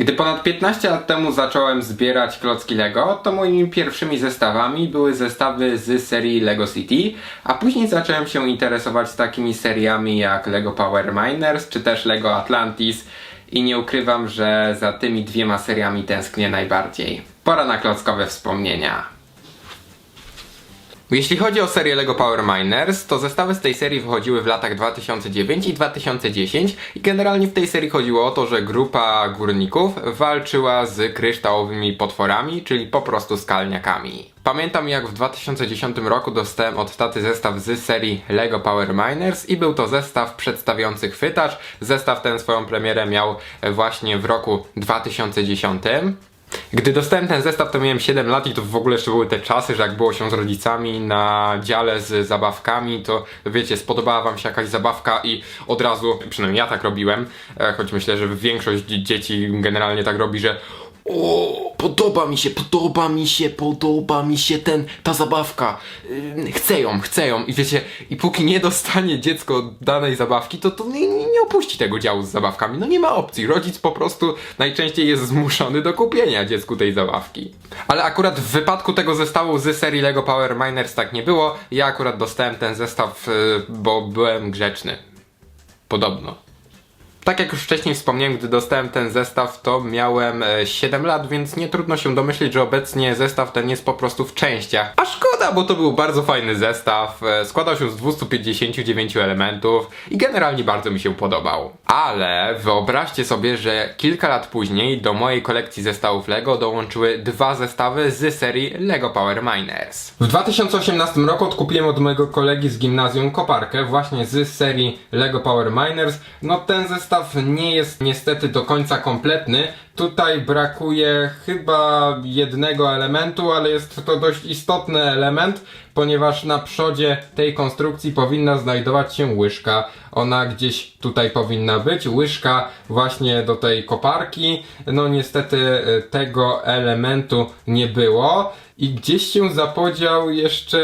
Gdy ponad 15 lat temu zacząłem zbierać klocki Lego, to moimi pierwszymi zestawami były zestawy z serii Lego City, a później zacząłem się interesować takimi seriami jak Lego Power Miners czy też Lego Atlantis i nie ukrywam, że za tymi dwiema seriami tęsknię najbardziej. Pora na klockowe wspomnienia. Jeśli chodzi o serię LEGO Power Miners, to zestawy z tej serii wychodziły w latach 2009 i 2010 i generalnie w tej serii chodziło o to, że grupa górników walczyła z kryształowymi potworami, czyli po prostu skalniakami. Pamiętam jak w 2010 roku dostałem od taty zestaw z serii LEGO Power Miners i był to zestaw przedstawiający chwytacz. Zestaw ten swoją premierę miał właśnie w roku 2010. Gdy dostałem ten zestaw, to miałem 7 lat i to w ogóle jeszcze były te czasy, że jak było się z rodzicami na dziale z zabawkami, to wiecie, spodobała wam się jakaś zabawka i od razu, przynajmniej ja tak robiłem, e, choć myślę, że większość dzieci generalnie tak robi, że o, podoba mi się, podoba mi się, podoba mi się ten, ta zabawka. Yy, chcę ją, chcę ją. I wiecie, i póki nie dostanie dziecko danej zabawki, to, to nie, nie opuści tego działu z zabawkami. No nie ma opcji. Rodzic po prostu najczęściej jest zmuszony do kupienia dziecku tej zabawki. Ale akurat w wypadku tego zestawu z serii LEGO Power Miners tak nie było. Ja akurat dostałem ten zestaw, yy, bo byłem grzeczny. Podobno. Tak jak już wcześniej wspomniałem, gdy dostałem ten zestaw, to miałem e, 7 lat, więc nie trudno się domyślić, że obecnie zestaw ten jest po prostu w częściach. A szkoda, bo to był bardzo fajny zestaw. e, Składał się z 259 elementów i generalnie bardzo mi się podobał. Ale wyobraźcie sobie, że kilka lat później do mojej kolekcji zestawów LEGO dołączyły dwa zestawy z serii LEGO Power Miners. W 2018 roku odkupiłem od mojego kolegi z gimnazjum koparkę właśnie z serii LEGO Power Miners. No ten zestaw nie jest niestety do końca kompletny. Tutaj brakuje chyba jednego elementu, ale jest to dość istotny element, ponieważ na przodzie tej konstrukcji powinna znajdować się łyżka. Ona gdzieś tutaj powinna być. Łyżka właśnie do tej koparki. No niestety y, tego elementu nie było. I gdzieś się zapodział jeszcze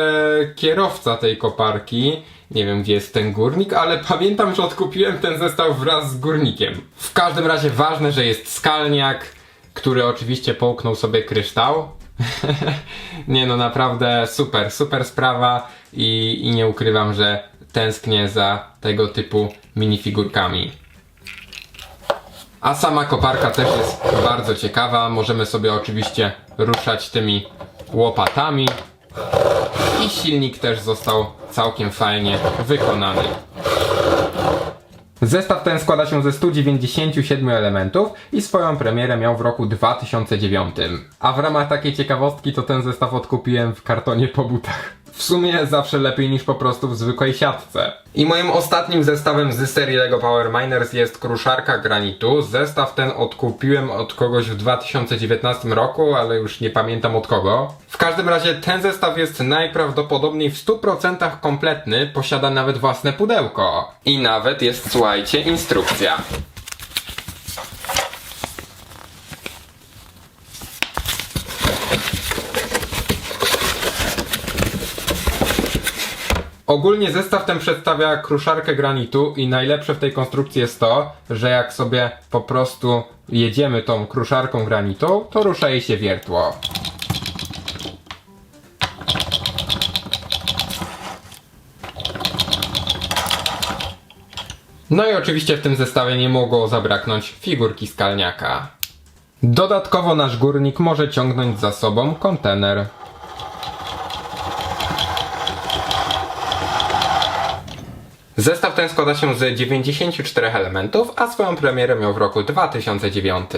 kierowca tej koparki. Nie wiem, gdzie jest ten górnik, ale pamiętam, że odkupiłem ten zestaw wraz z górnikiem. W każdym razie ważne, że jest skalniak, który oczywiście połknął sobie kryształ. nie no, naprawdę super, super sprawa i, i nie ukrywam, że tęsknię za tego typu minifigurkami. A sama koparka też jest bardzo ciekawa. Możemy sobie oczywiście ruszać tymi łopatami. Silnik też został całkiem fajnie wykonany. Zestaw ten składa się ze 197 elementów i swoją premierę miał w roku 2009. A w ramach takiej ciekawostki to ten zestaw odkupiłem w kartonie po butach. W sumie zawsze lepiej niż po prostu w zwykłej siatce. I moim ostatnim zestawem z serii LEGO Power Miners jest kruszarka granitu. Zestaw ten odkupiłem od kogoś w 2019 roku, ale już nie pamiętam od kogo. W każdym razie ten zestaw jest najprawdopodobniej w 100% kompletny, posiada nawet własne pudełko. I nawet jest, słuchajcie, instrukcja. Ogólnie zestaw ten przedstawia kruszarkę granitu i najlepsze w tej konstrukcji jest to, że jak sobie po prostu jedziemy tą kruszarką granitu, to rusza jej się wiertło. No i oczywiście w tym zestawie nie mogło zabraknąć figurki skalniaka. Dodatkowo nasz górnik może ciągnąć za sobą kontener. Zestaw ten składa się z 94 elementów, a swoją premierę miał w roku 2009.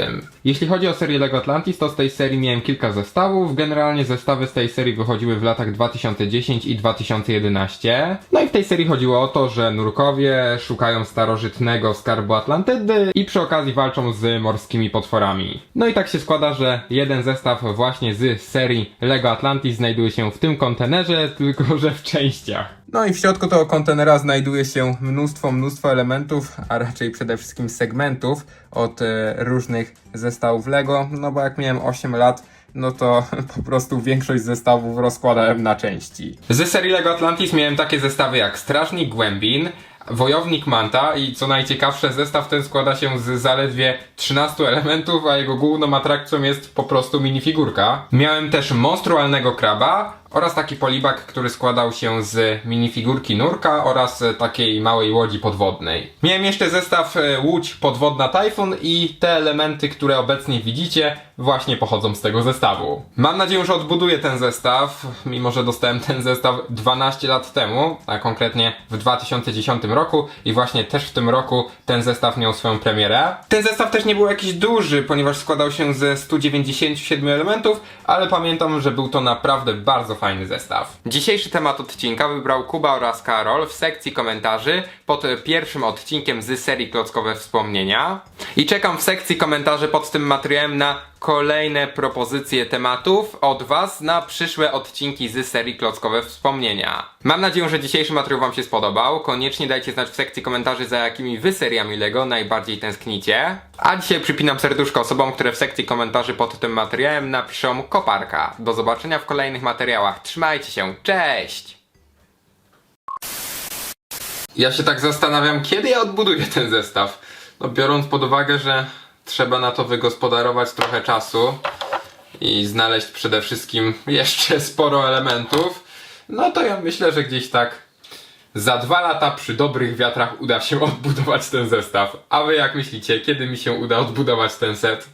Jeśli chodzi o serię LEGO Atlantis, to z tej serii miałem kilka zestawów. Generalnie zestawy z tej serii wychodziły w latach 2010 i 2011. No i w tej serii chodziło o to, że nurkowie szukają starożytnego skarbu Atlantydy i przy okazji walczą z morskimi potworami. No i tak się składa, że jeden zestaw właśnie z serii LEGO Atlantis znajduje się w tym kontenerze, tylko że w częściach. No i w środku tego kontenera znajduje się mnóstwo, mnóstwo elementów, a raczej przede wszystkim segmentów od e, różnych zestawów Lego, no bo jak miałem 8 lat, no to po prostu większość zestawów rozkładałem na części. Ze serii Lego Atlantis miałem takie zestawy jak Strażnik Głębin, Wojownik Manta i co najciekawsze, zestaw ten składa się z zaledwie 13 elementów, a jego główną atrakcją jest po prostu minifigurka. Miałem też monstrualnego kraba oraz taki polibak, który składał się z minifigurki nurka oraz e, takiej małej łodzi podwodnej. Miałem jeszcze zestaw e, łódź podwodna Typhoon i te elementy, które obecnie widzicie, właśnie pochodzą z tego zestawu. Mam nadzieję, że odbuduję ten zestaw, mimo że dostałem ten zestaw 12 lat temu, a konkretnie w 2010 roku i właśnie też w tym roku ten zestaw miał swoją premierę. Ten zestaw też nie był jakiś duży, ponieważ składał się ze 197 elementów, ale pamiętam, że był to naprawdę bardzo fajny zestaw. Dzisiejszy temat odcinka wybrał Kuba oraz Karol w sekcji komentarzy pod pierwszym odcinkiem z serii Klockowe Wspomnienia. I czekam w sekcji komentarzy pod tym materiałem na kolejne propozycje tematów od Was na przyszłe odcinki z serii Klockowe Wspomnienia. Mam nadzieję, że dzisiejszy materiał Wam się spodobał. Koniecznie dajcie znać w sekcji komentarzy, za jakimi Wy seriami LEGO najbardziej tęsknicie. A dzisiaj przypinam serduszko osobom, które w sekcji komentarzy pod tym materiałem napiszą koparka. Do zobaczenia w kolejnych materiałach. Trzymajcie się, cześć! Ja się tak zastanawiam, kiedy ja odbuduję ten zestaw. No biorąc pod uwagę, że trzeba na to wygospodarować trochę czasu i znaleźć przede wszystkim jeszcze sporo elementów, no to ja myślę, że gdzieś tak za dwa lata przy dobrych wiatrach uda się odbudować ten zestaw. A wy jak myślicie, kiedy mi się uda odbudować ten set?